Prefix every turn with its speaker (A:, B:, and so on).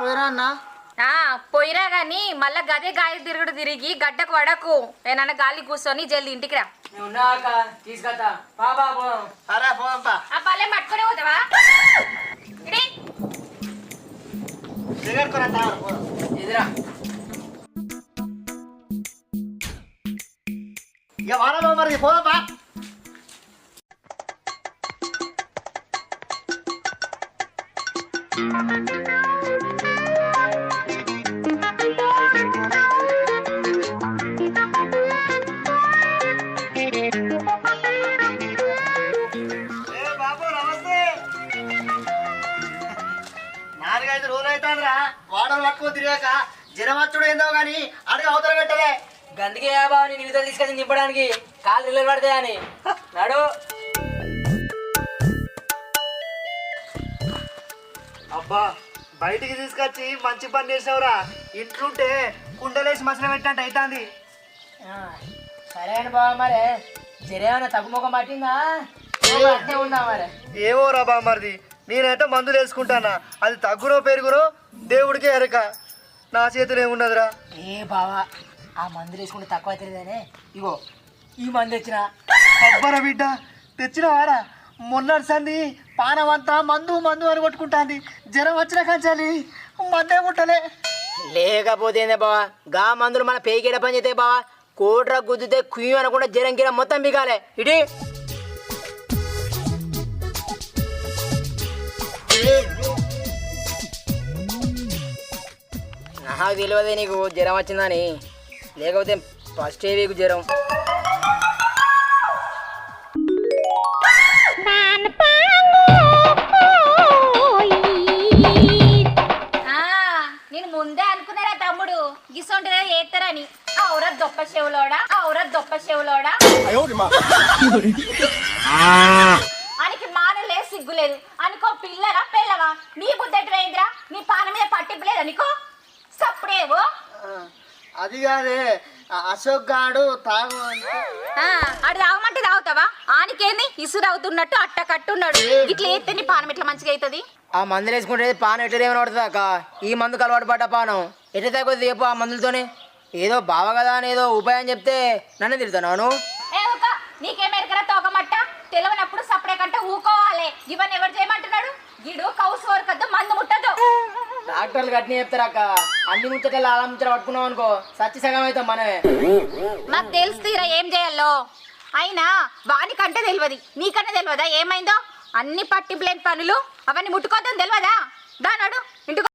A: పోయిరా అన్న?
B: ఆ పోయిరా గాని మళ్ళా గదే గాలి తిరుగుడు తిరిగి గడ్డకు పడకు. నేనన్న గాలి కూర్చొని జల్ది ఇంటికి రా.
C: నేను ఉన్నాక తీసుకొస్తా. పాపా పోదాం
A: సరే పోదాంపా.
B: ఆ పల్లె పట్టుకుని పోతావా? ఇడి.
A: దిగడుకోరా తాగరు పోదాం
C: ఎదురా.
A: ఇక వాడలో మరి పోదాంపా. నాలుగైదు రోజులు అవుతుందిరా వాడలు పట్టుకొని తిరిగాక. జ్వరం వచ్చుడు ఏందో కానీ అడిగి అవతల పెట్టలే.
C: గందుకే బాబు నేను ఇవతలు తీసుకొచ్చి నింపడానికి కాలు నిల్లలు పడతాయని నడు.
A: అబ్బా బయటికి తీసుకొచ్చి మంచి పని చేసావురా ఇంట్లుంటే కుండలేసి మసలు పెట్టినట్టు అవుతుంది
C: సరే అని బాబా మరి. జరేమన్నా తగ్గు ముఖం పట్టిందా? అట్నే ఉందా మరి.
A: ఏమో రా బామ్మర్ది నేనైతే మందులు వేసుకుంటానా. అది తగ్గురో పెరుగురో దేవుడికే ఎరక. నా చేతిలో ఏమున్నదిరా?
C: ఏ బావా ఆ మందులు వేసుకుంటే తక్కువ అవుతుందనే ఇగో ఈ మందు వచ్చిన
A: అబ్బరా బిడ్డ తెచ్చినవారా? మొన్నటి సంది పానం అంతా మందు మందు అని కొట్టుకుంటాంది. జ్వరం వచ్చిన కంచాలి మందే ముట్టలే.
C: లేకపోతే బావా గా మందులు మన పేకేడ పని చేస్తే బావా కోట్ర గుద్దితే కుయ్యం అనకుండా జ్వరం గిరం మొత్తం బిగాలే ఇటీ నాకు తెలియదే నీకు జ్వరం వచ్చిందని. లేకపోతే ఫస్ట్ ఏ వీక్ జ్వరం.
B: ఏత్తరని ఔర దొప్ప చెవులోడా? ఔర దొప్ప చెవులోడా? అనికి మానలే సిగ్గులేదు అనుకో పిల్లరా పిల్లవా నీ బుద్ధెట్ వేయింద్రా నీ పాన మీద పట్టింపులేదు అనుకో సప్పుడేవో?
A: అది కాదే. అశోక్ గాడు తాగు
B: ఆడు తాగమంటే తాగుతావా? ఆనికేంది? ఇసురు అవుతున్నట్టు అట్ట కట్టున్నాడు. ఇట్లా ఏస్తే నీ పానం ఇట్లా మంచిగా అవుతుంది
C: ఆ మందులు వేసుకుంటే పానం ఎట్లా ఏమైనా పడుతుంది అక్క? ఈ మందుకు అలవాటు పడ్డ పానం. ఎట్లా తగ్గుతుంది చెప్పు ఆ మందులతోనే? ఏదో బావ కదా అని ఏదో ఉపాయం చెప్తే నన్ను తిడతాను
B: ఏ ఊక నీకేం ఎరకరా తోకమట్ట? తెలియనప్పుడు సపడే కంటే ఊకోవాలి. ఇవన్నీ ఎవరు చేయమంటున్నాడు? గిడు కౌసు వరకద్దు మందు ముట్టదు
C: డాక్టర్లు గట్టిన చెప్తారు అక్క. అన్ని ముచ్చటలు అలా ముచ్చట పట్టుకున్నాం అనుకో సచ్చి సగం అవుతాం మనమే.
B: నాకు తెలుసు తీరా ఏం చేయాలో. అయినా వానికంటే తెలియదు. నీకన్నా తెలియదా? ఏమైందో? అన్ని పట్టింపులేని పనులు అవన్నీ ముట్టుకోద్దని తెలియదా? దానాడు ఇంటికి